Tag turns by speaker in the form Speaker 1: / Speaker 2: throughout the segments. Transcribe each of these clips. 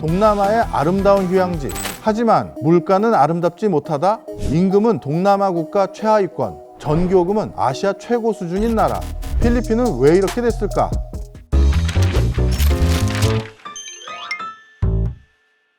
Speaker 1: 동남아의 아름다운 휴양지. 하지만 물가는 아름답지 못하다. 임금은 동남아 국가 최하위권. 전기요금은 아시아 최고 수준인 나라. 필리핀은 왜 이렇게 됐을까?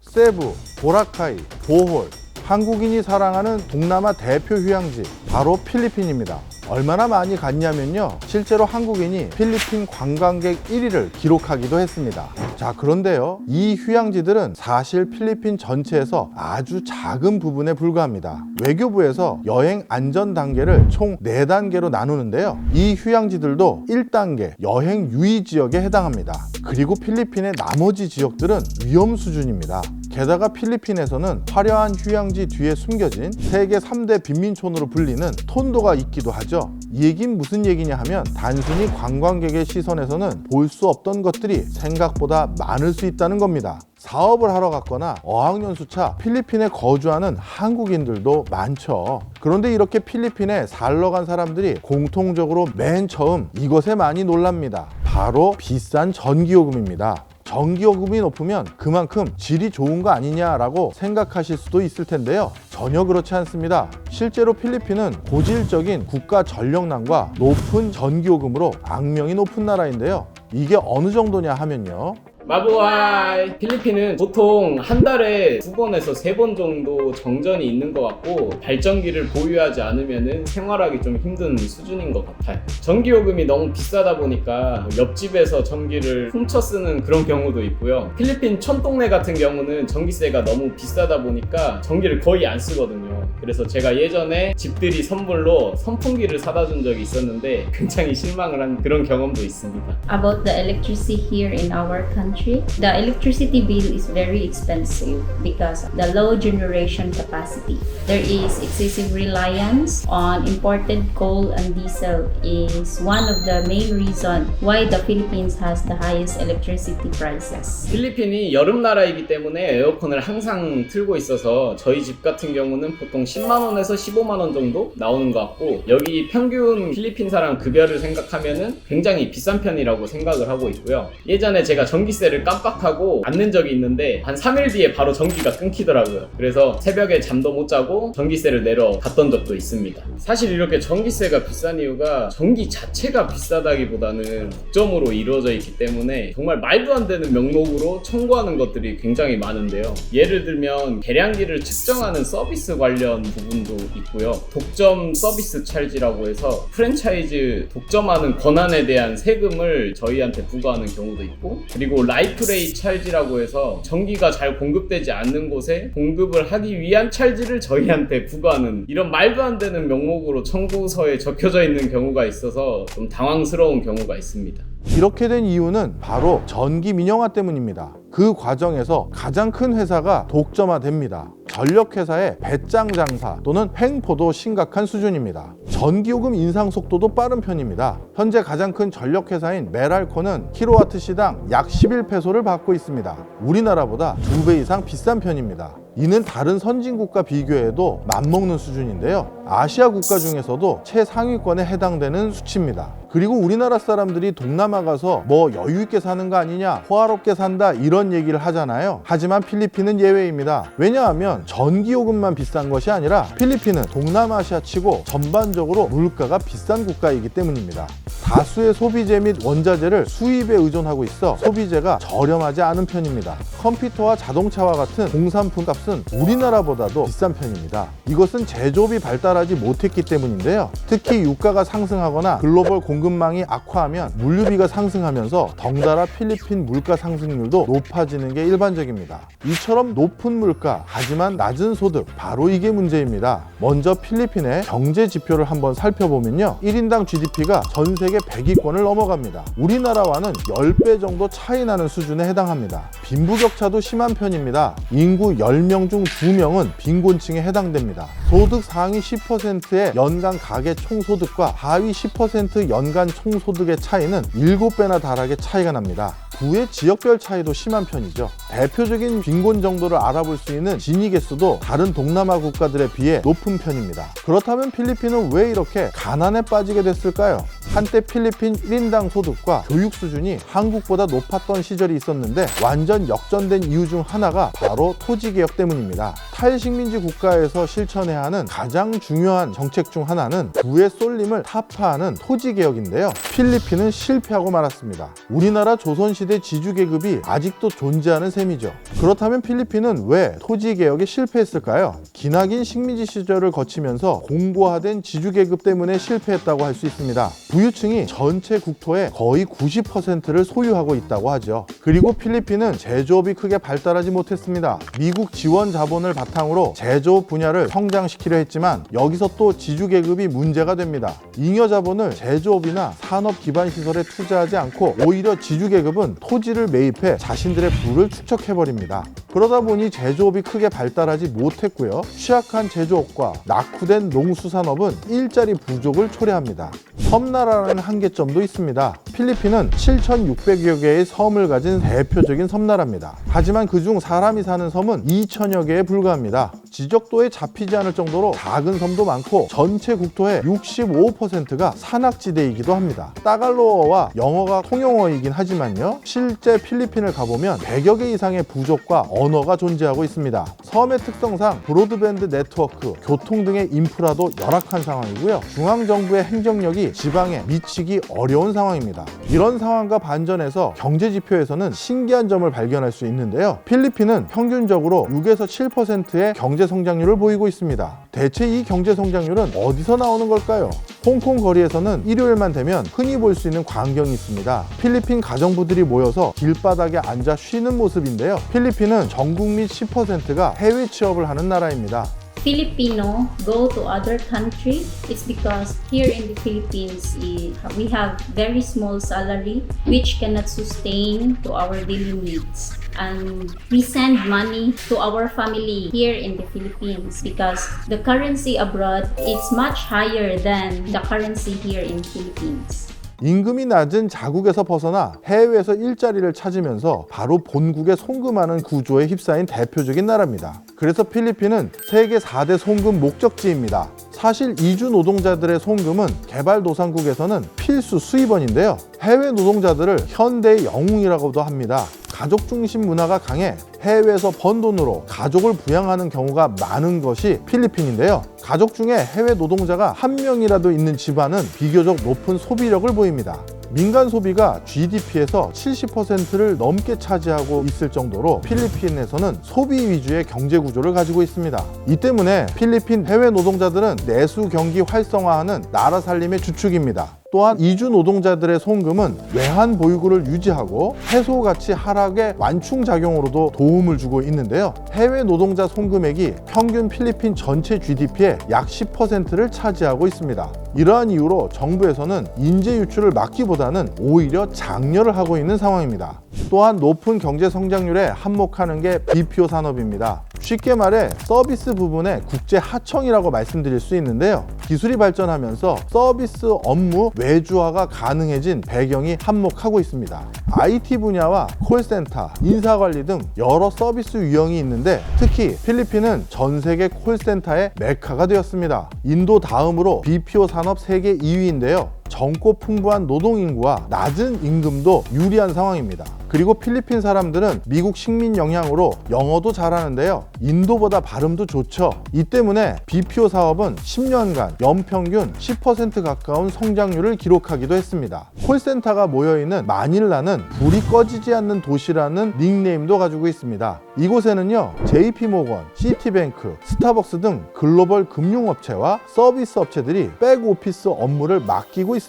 Speaker 1: 세부, 보라카이, 보홀, 한국인이 사랑하는 동남아 대표 휴양지 바로 필리핀입니다. 얼마나 많이 갔냐면요. 실제로 한국인이 필리핀 관광객 1위를 기록하기도 했습니다. 자, 그런데요. 이 휴양지들은 사실 필리핀 전체에서 아주 작은 부분에 불과합니다. 외교부에서 여행 안전 단계를 총 4단계로 나누는데요. 이 휴양지들도 1단계 여행 유의 지역에 해당합니다. 그리고 필리핀의 나머지 지역들은 위험 수준입니다. 게다가 필리핀에서는 화려한 휴양지 뒤에 숨겨진 세계 3대 빈민촌으로 불리는 톤도가 있기도 하죠. 이 얘긴 무슨 얘기냐 하면 단순히 관광객의 시선에서는 볼 수 없던 것들이 생각보다 많을 수 있다는 겁니다. 사업을 하러 갔거나 어학연수차 필리핀에 거주하는 한국인들도 많죠. 그런데 이렇게 필리핀에 살러 간 사람들이 공통적으로 맨 처음 이것에 많이 놀랍니다. 바로 비싼 전기요금입니다. 전기요금이 높으면 그만큼 질이 좋은 거 아니냐라고 생각하실 수도 있을 텐데요. 전혀 그렇지 않습니다. 실제로 필리핀은 고질적인 국가 전력난과 높은 전기요금으로 악명이 높은 나라인데요. 이게 어느 정도냐 하면요.
Speaker 2: 마부하이. 필리핀은 보통 한 달에 두 번에서 세 번 정도 정전이 있는 것 같고 발전기를 보유하지 않으면 생활하기 좀 힘든 수준인 것 같아요. 전기요금이 너무 비싸다 보니까 옆집에서 전기를 훔쳐 쓰는 그런 경우도 있고요. 필리핀 촌동네 같은 경우는 전기세가 너무 비싸다 보니까 전기를 거의 안 쓰거든요. 그래서 제가 예전에 집들이 선물로 선풍기를 사다 준 적이 있었는데 굉장히 실망을 한 그런 경험도 있습니다.
Speaker 3: About the electricity here in our country. The electricity bill is very expensive because the low generation capacity. There is excessive reliance on imported coal and diesel is one of the main reason why the Philippines has the highest electricity prices.
Speaker 2: 필리핀이 여름 나라이기 때문에 에어컨을 항상 틀고 있어서 저희 집 같은 경우는 보통 10만 원에서 15만 원 정도 나오는 것 같고 여기 평균 필리핀 사람 급여를 생각하면은 굉장히 비싼 편이라고 생각을 하고 있고요. 예전에 제가 전기세 를 깜빡하고 안낸 적이 있는데 한 3일 뒤에 바로 전기가 끊기더라고요. 그래서 새벽에 잠도 못 자고 전기세를 내러 갔던 적도 있습니다. 사실 이렇게 전기세가 비싼 이유가 전기 자체가 비싸다기보다는 독점으로 이루어져 있기 때문에 정말 말도 안 되는 명목으로 청구하는 것들이 굉장히 많은데요. 예를 들면 계량기를 측정하는 서비스 관련 부분도 있고요. 독점 서비스 찰지라고 해서 프랜차이즈 독점하는 권한에 대한 세금을 저희한테 부과하는 경우도 있고 그리고 라이프레이 찰지라고 해서 전기가 잘 공급되지 않는 곳에 공급을 하기 위한 찰지를 저희한테 부과하는 이런 말도 안 되는 명목으로 청구서에 적혀져 있는 경우가 있어서 좀 당황스러운 경우가 있습니다.
Speaker 1: 이렇게 된 이유는 바로 전기 민영화 때문입니다. 그 과정에서 가장 큰 회사가 독점화됩니다. 전력회사의 배짱 장사 또는 횡포도 심각한 수준입니다. 전기요금 인상 속도도 빠른 편입니다. 현재 가장 큰 전력회사인 메랄코는 킬로와트 시당 약 11페소를 받고 있습니다. 우리나라보다 두배 이상 비싼 편입니다. 이는 다른 선진국과 비교해도 맞먹는 수준인데요. 아시아 국가 중에서도 최상위권에 해당되는 수치입니다. 그리고 우리나라 사람들이 동남아 가서 뭐 여유 있게 사는 거 아니냐, 호화롭게 산다 이런 얘기를 하잖아요. 하지만 필리핀은 예외입니다. 왜냐하면 전기요금만 비싼 것이 아니라 필리핀은 동남아시아 치고 전반적으로 물가가 비싼 국가이기 때문입니다. 다수의 소비재 및 원자재를 수입에 의존하고 있어 소비재가 저렴하지 않은 편입니다. 컴퓨터와 자동차와 같은 공산품 값은 우리나라보다도 비싼 편입니다. 이것은 제조업이 발달하지 못했기 때문인데요. 특히 유가가 상승하거나 글로벌 공급망이 악화하면 물류비가 상승하면서 덩달아 필리핀 물가 상승률도 높아지는 게 일반적입니다. 이처럼 높은 물가 하지만 낮은 소득 바로 이게 문제입니다. 먼저 필리핀의 경제 지표를 한번 살펴보면요. 1인당 GDP가 전 세계 100위권을 넘어갑니다. 우리나라와는 10배 정도 차이 나는 수준에 해당합니다. 빈부격차도 심한 편입니다. 인구 10명 중 2명은 빈곤층에 해당됩니다. 소득 상위 10%의 연간 가계 총소득과 하위 10% 연간 총소득의 차이는 7배나 달하게 차이가 납니다. 부의 지역별 차이도 심한 편이죠. 대표적인 빈곤 정도를 알아볼 수 있는 진위 개수도 다른 동남아 국가들에 비해 높은 편입니다. 그렇다면 필리핀은 왜 이렇게 가난에 빠지게 됐을까요? 한때 필리핀 1인당 소득과 교육 수준이 한국보다 높았던 시절이 있었는데 완전 역전된 이유 중 하나가 바로 토지 개혁 때문입니다. 탈식민지 국가에서 실천해야 하는 가장 중요한 정책 중 하나는 부의 쏠림을 타파하는 토지 개혁인데요. 필리핀은 실패하고 말았습니다. 우리나라 조선시 대 지주 계급이 아직도 존재하는 셈이죠. 그렇다면 필리핀은 왜 토지 개혁에 실패했을까요? 기나긴 식민지 시절을 거치면서 공고화된 지주 계급 때문에 실패했다고 할 수 있습니다. 부유층이 전체 국토의 거의 90%를 소유하고 있다고 하죠. 그리고 필리핀은 제조업이 크게 발달하지 못했습니다. 미국 지원 자본을 바탕으로 제조업 분야를 성장시키려 했지만 여기서 또 지주 계급이 문제가 됩니다. 잉여 자본을 제조업이나 산업 기반 시설에 투자하지 않고 오히려 지주 계급은 토지를 매입해 자신들의 부를 축적해 버립니다. 그러다 보니 제조업이 크게 발달하지 못했고요. 취약한 제조업과 낙후된 농수산업은 일자리 부족을 초래합니다. 섬나라라는 한계점도 있습니다. 필리핀은 7,600여 개의 섬을 가진 대표적인 섬나라입니다. 하지만 그중 사람이 사는 섬은 2천여 개에 불과합니다. 지적도에 잡히지 않을 정도로 작은 섬도 많고 전체 국토의 65%가 산악지대이기도 합니다. 따갈로어와 영어가 통용어이긴 하지만요. 실제 필리핀을 가보면 100여 개 이상의 부족과 언어가 존재하고 있습니다. 섬의 특성상 브로드밴드 네트워크, 교통 등의 인프라도 열악한 상황이고요. 중앙정부의 행정력이 지방에 미치기 어려운 상황입니다. 이런 상황과 반전해서 경제 지표에서는 신기한 점을 발견할 수 있는데요. 필리핀은 평균적으로 6에서 7%의 경제 성장률을 보이고 있습니다. 대체 이 경제 성장률은 어디서 나오는 걸까요? 홍콩 거리에서는 일요일만 되면 흔히 볼 수 있는 광경이 있습니다. 필리핀 가정부들이 모여서 길바닥에 앉아 쉬는 모습인데요. 필리핀은 전 국민 10%가 해외 취업을 하는 나라입니다.
Speaker 3: Filipino go to other country, it's because here in the Philippines eh, we have very small salary which cannot sustain to our daily needs. And we send money to our family here in the Philippines because the currency abroad is much higher than the currency here in Philippines.
Speaker 1: 임금이 낮은 자국에서 벗어나 해외에서 일자리를 찾으면서 바로 본국에 송금하는 구조에 휩싸인 대표적인 나라입니다. 그래서 필리핀은 세계 4대 송금 목적지입니다. 사실 이주 노동자들의 송금은 개발도상국에서는 필수 수입원인데요. 해외 노동자들을 현대의 영웅이라고도 합니다. 가족 중심 문화가 강해 해외에서 번 돈으로 가족을 부양하는 경우가 많은 것이 필리핀인데요. 가족 중에 해외 노동자가 한 명이라도 있는 집안은 비교적 높은 소비력을 보입니다. 민간 소비가 GDP에서 70%를 넘게 차지하고 있을 정도로 필리핀에서는 소비 위주의 경제 구조를 가지고 있습니다. 이 때문에 필리핀 해외 노동자들은 내수 경기 활성화하는 나라 살림의 주축입니다. 또한 이주 노동자들의 송금은 외환 보유고를 유지하고 해소 가치 하락의 완충 작용으로도 도움을 주고 있는데요. 해외 노동자 송금액이 평균 필리핀 전체 GDP의 약 10%를 차지하고 있습니다. 이러한 이유로 정부에서는 인재 유출을 막기보다는 오히려 장려를 하고 있는 상황입니다. 또한 높은 경제 성장률에 한몫하는 게 BPO 산업입니다. 쉽게 말해 서비스 부분의 국제 하청이라고 말씀드릴 수 있는데요. 기술이 발전하면서 서비스 업무 외주화가 가능해진 배경이 한몫하고 있습니다. IT 분야와 콜센터, 인사관리 등 여러 서비스 유형이 있는데 특히 필리핀은 전 세계 콜센터의 메카가 되었습니다. 인도 다음으로 BPO 산업 세계 2위인데요. 젊고 풍부한 노동 인구와 낮은 임금도 유리한 상황입니다. 그리고 필리핀 사람들은 미국 식민 영향으로 영어도 잘하는데요. 인도보다 발음도 좋죠. 이 때문에 BPO 사업은 10년간 연평균 10% 가까운 성장률을 기록하기도 했습니다. 콜센터가 모여있는 마닐라는 불이 꺼지지 않는 도시라는 닉네임도 가지고 있습니다. 이곳에는요, JP모건, 시티뱅크, 스타벅스 등 글로벌 금융업체와 서비스 업체들이 백오피스 업무를 맡기고 있습니다.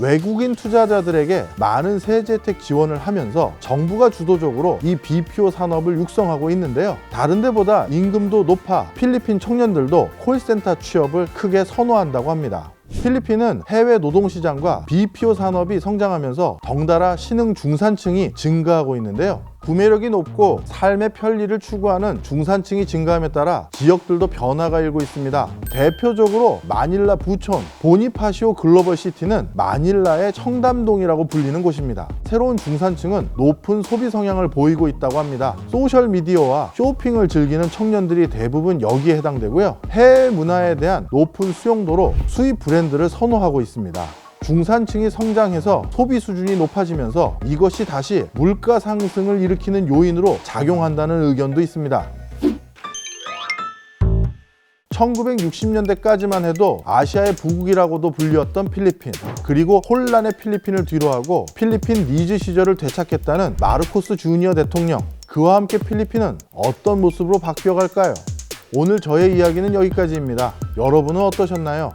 Speaker 1: 외국인 투자자들에게 많은 세제 혜택 지원을 하면서 정부가 주도적으로 이 BPO 산업을 육성하고 있는데요. 다른 데보다 임금도 높아 필리핀 청년들도 콜센터 취업을 크게 선호한다고 합니다. 필리핀은 해외 노동시장과 BPO 산업이 성장하면서 덩달아 신흥 중산층이 증가하고 있는데요. 구매력이 높고 삶의 편리를 추구하는 중산층이 증가함에 따라 지역들도 변화가 일고 있습니다. 대표적으로 마닐라 부촌 보니파시오 글로벌 시티는 마닐라의 청담동이라고 불리는 곳입니다. 새로운 중산층은 높은 소비 성향을 보이고 있다고 합니다. 소셜 미디어와 쇼핑을 즐기는 청년들이 대부분 여기에 해당되고요. 해외 문화에 대한 높은 수용도로 수입 브랜드를 선호하고 있습니다. 중산층이 성장해서 소비 수준이 높아지면서 이것이 다시 물가 상승을 일으키는 요인으로 작용한다는 의견도 있습니다. 1960년대까지만 해도 아시아의 부국이라고도 불렸던 필리핀 그리고 혼란의 필리핀을 뒤로하고 필리핀 리즈 시절을 되찾겠다는 마르코스 주니어 대통령 그와 함께 필리핀은 어떤 모습으로 바뀌어갈까요? 오늘 저의 이야기는 여기까지입니다. 여러분은 어떠셨나요?